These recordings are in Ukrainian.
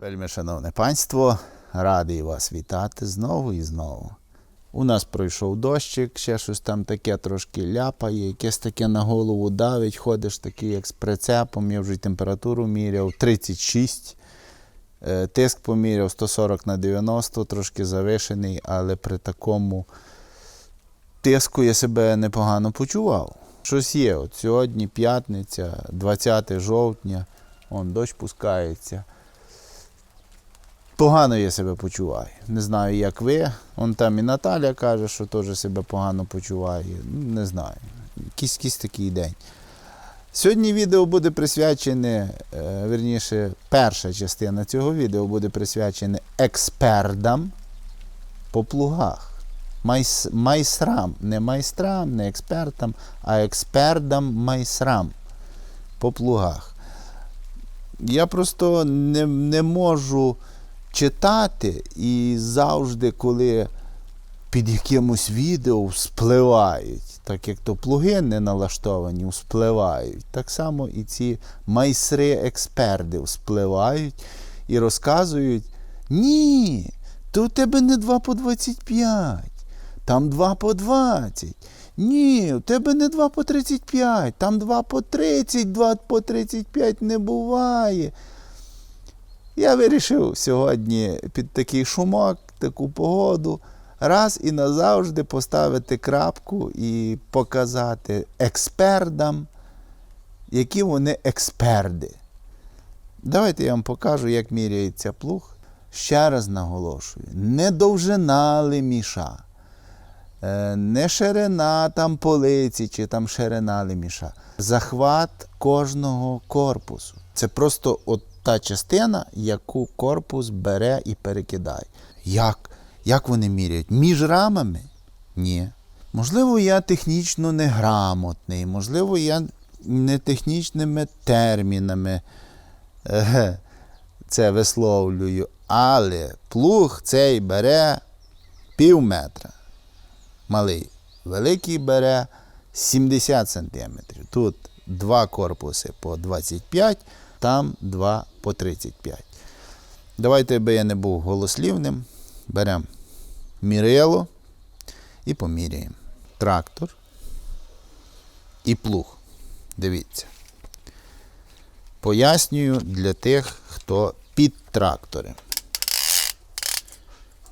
Вельми шановне панство, радий вас вітати знову і знову. У нас пройшов дощик, ще щось там таке трошки ляпає, якесь таке на голову давить, ходиш такий як з прицепом, я вже й температуру міряв 36. Е, Тиск поміряв 140 на 90, трошки завишений, але при такому тиску я себе непогано почував. Щось є. От сьогодні п'ятниця, 20 жовтня, он дощ пускається. Погано я себе почуваю. Не знаю, як ви. Он там і Наталя каже, що теж себе погано почуває. Ну, Не знаю. Якийсь, такий день. Сьогодні відео буде присвячене, е, верніше, перша частина цього відео буде присвячена експертам по плугах. Майс, майстрам, не майстрам, не експертам, а експертам майстрам по плугах. Я просто не, не можу читати і завжди, коли під якимось відео вспливають, так як то плуги не налаштовані, вспливають. Так само і ці майстри-експерти вспливають і розказують: ні, то у тебе не 2 по 25, там 2 по 20. Ні, у тебе не 2 по 35, там 2 по 30, 2 по 35 не буває. Я вирішив сьогодні під такий шумок, таку погоду, раз і назавжди поставити крапку і показати експертам, які вони експерти. Давайте я вам покажу, як міряється плуг. Ще раз наголошую: не довжина леміша, е, не ширина там полиці чи там ширина леміша. Захват кожного корпусу. Це просто от та частина, яку корпус бере і перекидає. Як? Як вони міряють? Між рамами? Ні. Можливо, я технічно неграмотний, можливо, я не технічними термінами це висловлюю, але плуг цей бере пів метра. Малий. Великий бере 70 сантиметрів. Тут два корпуси по 25, там два по 35. Давайте, аби я не був голослівним, беремо мірило і поміряємо. Трактор і плуг. Дивіться. Пояснюю для тих, хто під трактори.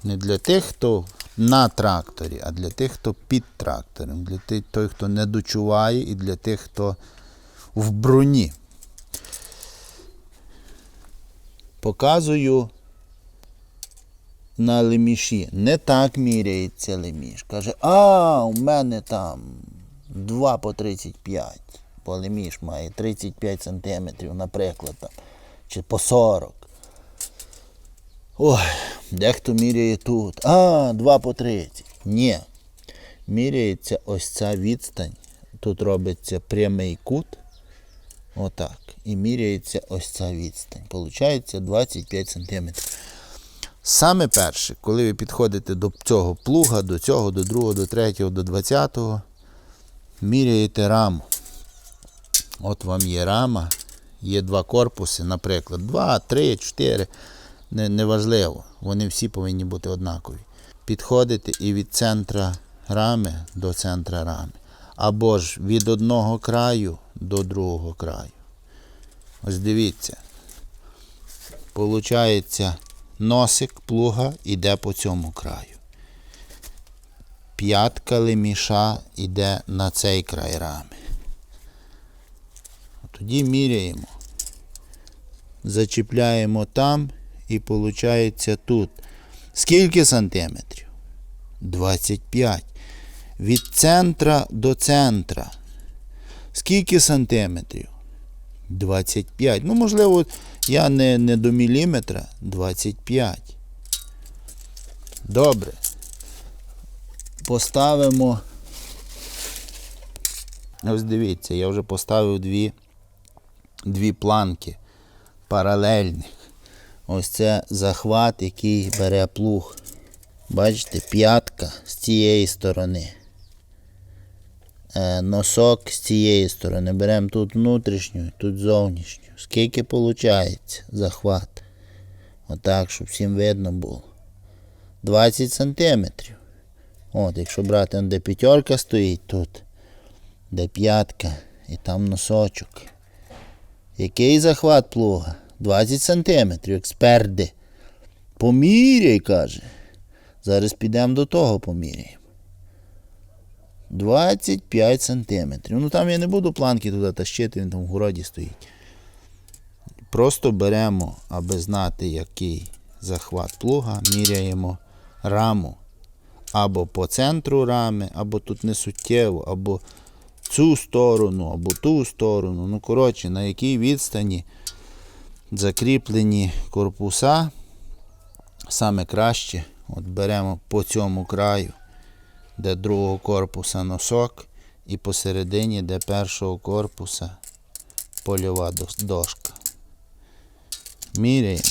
Не для тих, хто на тракторі, а для тих, хто під трактором, для тих, той, хто не дочуває, і для тих, хто в броні. Показую на леміші. Не так міряється леміш. Каже, а, у мене там 2 по 35. Бо леміш має 35 сантиметрів, наприклад, там, чи по 40. Ой, дехто міряє тут. А, 2 по 30. Ні. Міряється ось ця відстань. Тут робиться прямий кут. Отак. І міряється ось ця відстань. Получається 25 см. Саме перше, коли ви підходите до цього плуга, до цього, до другого, до третього, до 20-го, міряєте раму. От вам є рама, є два корпуси, наприклад, два, три, чотири. Не, неважливо. Вони всі повинні бути однакові. Підходите і від центра рами до центра рами. Або ж від одного краю до другого краю. Ось дивіться. Получається, носик плуга йде по цьому краю. П'ятка леміша йде на цей край рами. Тоді міряємо. Зачіпляємо там і виходить тут. Скільки сантиметрів? 25. Від центра до центра. Скільки сантиметрів? 25. Ну, можливо, я не, не до міліметра. 25. Добре. Поставимо. Ось дивіться, я вже поставив дві, дві планки паралельних. Ось це захват, який бере плуг. Бачите, п'ятка з цієї сторони. Е, Носок з цієї сторони. Беремо тут внутрішню, тут зовнішню. Скільки виходить захват? Отак, щоб всім видно було. 20 сантиметрів. От, якщо брати, де п'ятерка стоїть тут, де п'ятка і там носочок. Який захват плуга? 20 сантиметрів, експерти. Поміряй, каже. Зараз підемо до того поміряємо. 25 сантиметрів. Ну там я не буду планки туди тащити, він там в городі стоїть. Просто беремо, аби знати, який захват плуга, міряємо раму. Або по центру рами, або тут не суттєво, або цю сторону, або ту сторону. Ну, коротше, на якій відстані закріплені корпуса. Саме краще от беремо по цьому краю, де другого корпуса носок, і посередині, де першого корпуса польова дошка. Міряємо,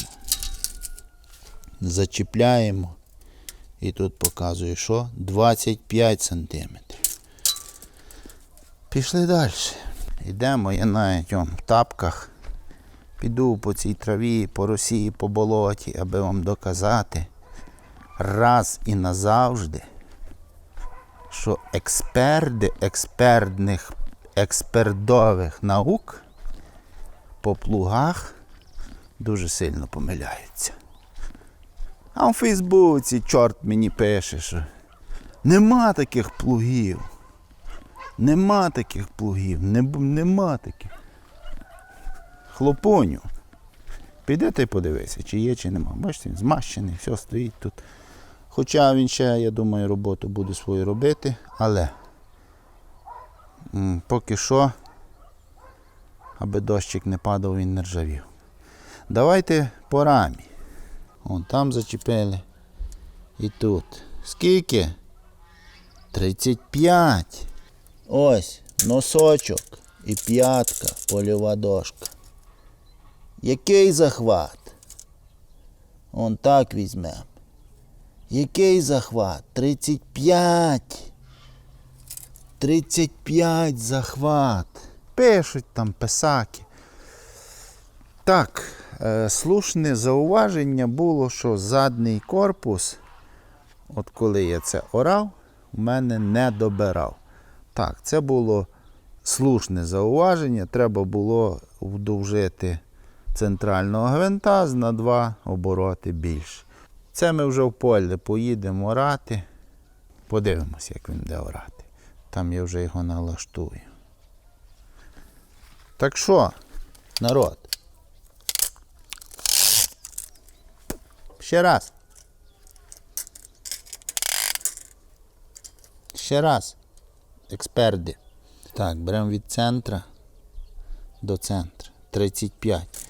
зачіпляємо. І тут показує, що 25 сантиметрів. Пішли далі. Йдемо, я навіть в тапках. Піду по цій траві, по росі, по болоті, аби вам доказати раз і назавжди, що експерти експертних, експертових наук по плугах дуже сильно помиляються. А в Фейсбуці чорт мені пише, що нема таких плугів. Нема таких плугів, не, нема таких. Хлопоню. Піди ти подивися, чи є, чи нема. Бачите, він змащений, все стоїть тут. Хоча він ще, я думаю, роботу буде свою робити, але поки що, аби дощик не падав, він не ржавів. Давайте по рамі. Вон там зачепили. І тут. Скільки? 35. Ось носочок і п'ятка, польова дошка. Який захват? Он так візьмемо. Який захват? 35. 35 захват. Пишуть там писаки. Так, е, слушне зауваження було, що задній корпус, от коли я це орав, у мене не добирав. Так, це було слушне зауваження. Треба було вдовжити центрального гвинта на два обороти більше. Це ми вже в полі поїдемо орати. Подивимося, як він буде орати. Там я вже його налаштую. Так що, народ? Ще раз. Ще раз. Експерти. Так, беремо від центра до центра. 35.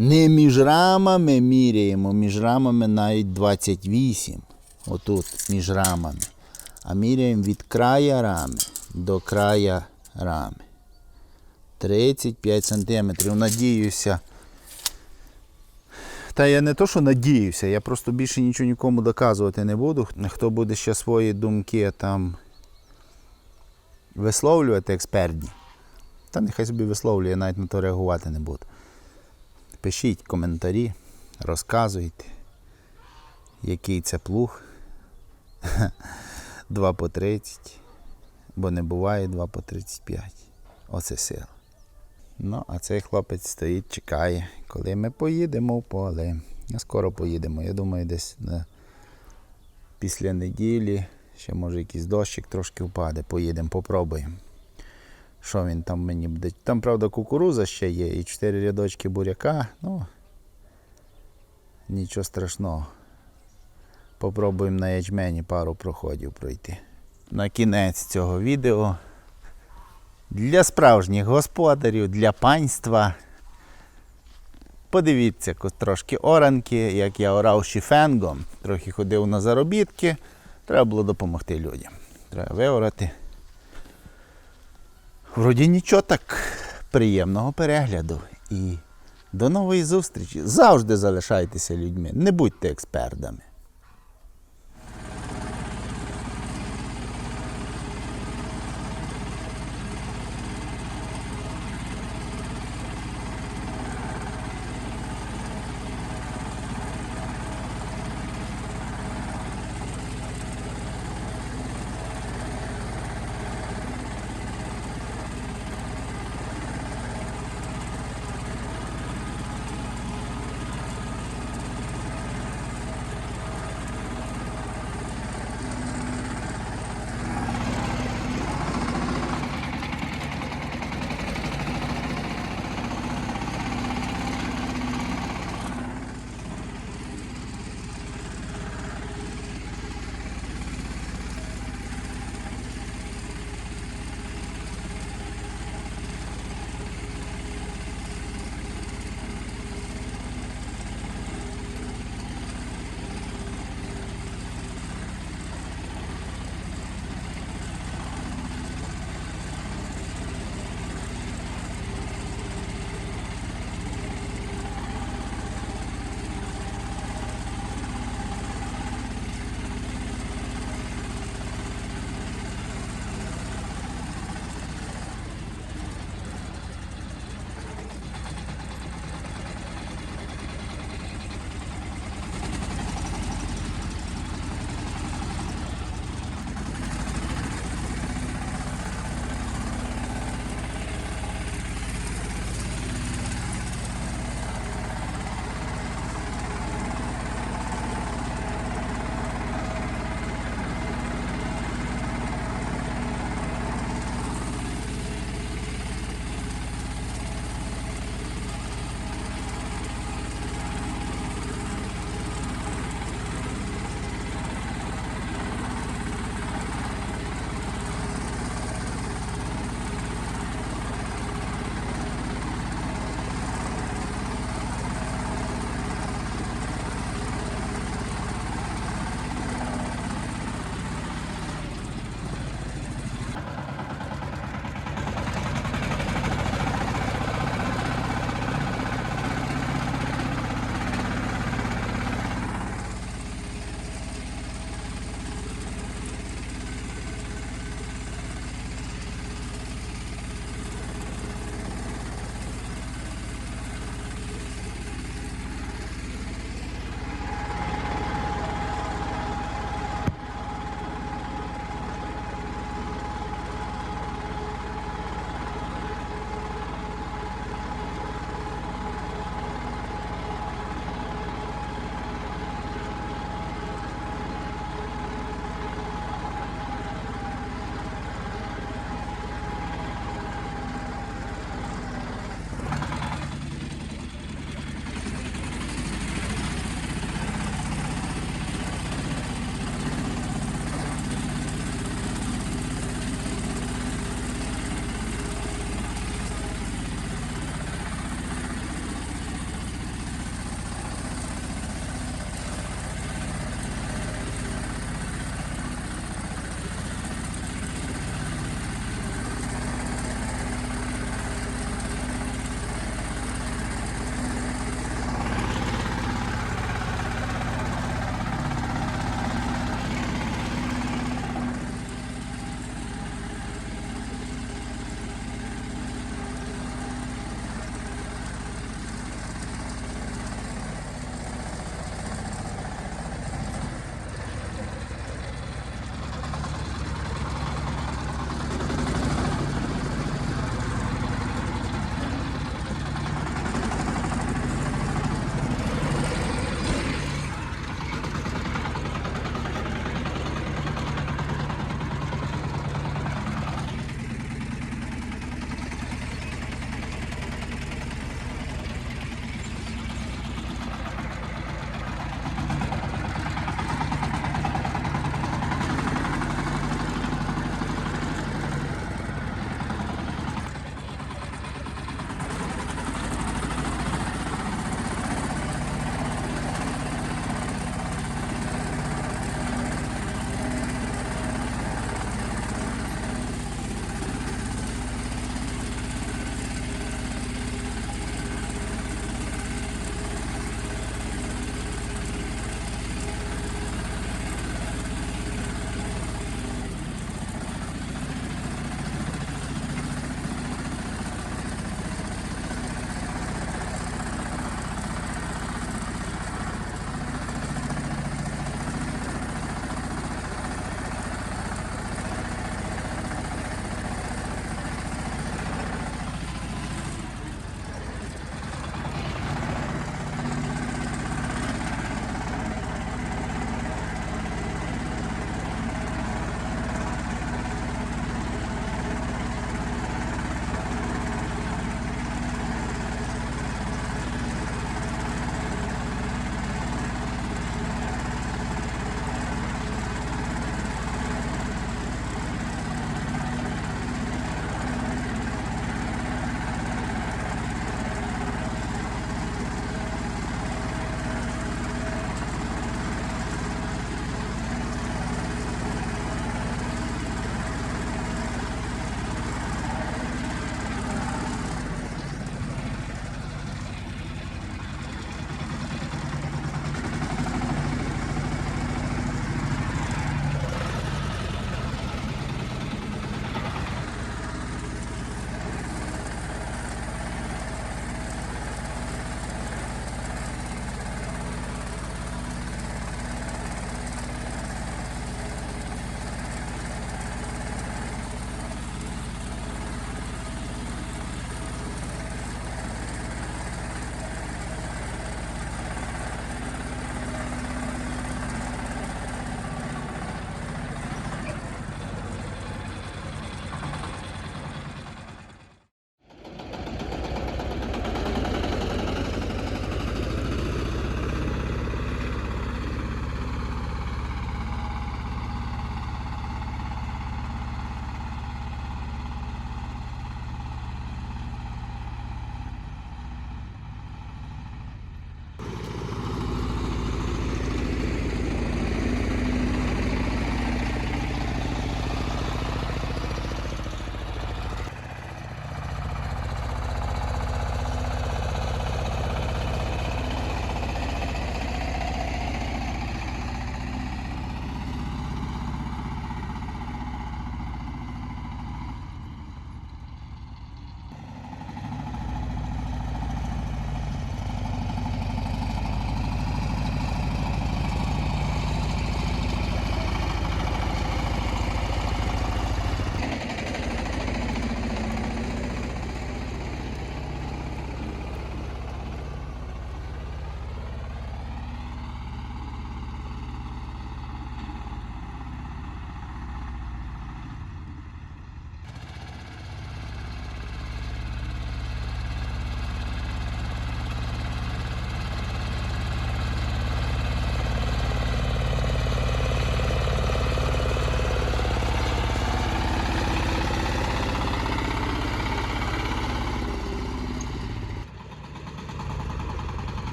Не між рамами міряємо, між рамами навіть 28. Отут, між рамами. А міряємо від края рами до края рами. 35 сантиметрів. Надіюся. Та я не то, що надіюся, я просто більше нічого нікому доказувати не буду. Хто буде ще свої думки там висловлювати експертні, та нехай собі висловлює, я навіть на то реагувати не буду. Пишіть коментарі, розказуйте, який це плуг. 2 по 30, бо не буває 2 по 35. Оце сила. Ну, а цей хлопець стоїть, чекає, коли ми поїдемо в поле. Скоро поїдемо. Я думаю, десь на... після неділі, ще може якийсь дощик трошки впаде, поїдемо, попробуємо. Що він там мені буде? Там, правда, кукуруза ще є і чотири рядочки буряка. Ну, нічого страшного. Попробуємо на ячмені пару проходів пройти. На кінець цього відео для справжніх господарів, для панства. Подивіться трошки оранки, як я орав шіфенгом, трохи ходив на заробітки. Треба було допомогти людям. Треба виорати. Вроді нічого так приємного перегляду. І до нової зустрічі. Завжди залишайтеся людьми, не будьте експертами.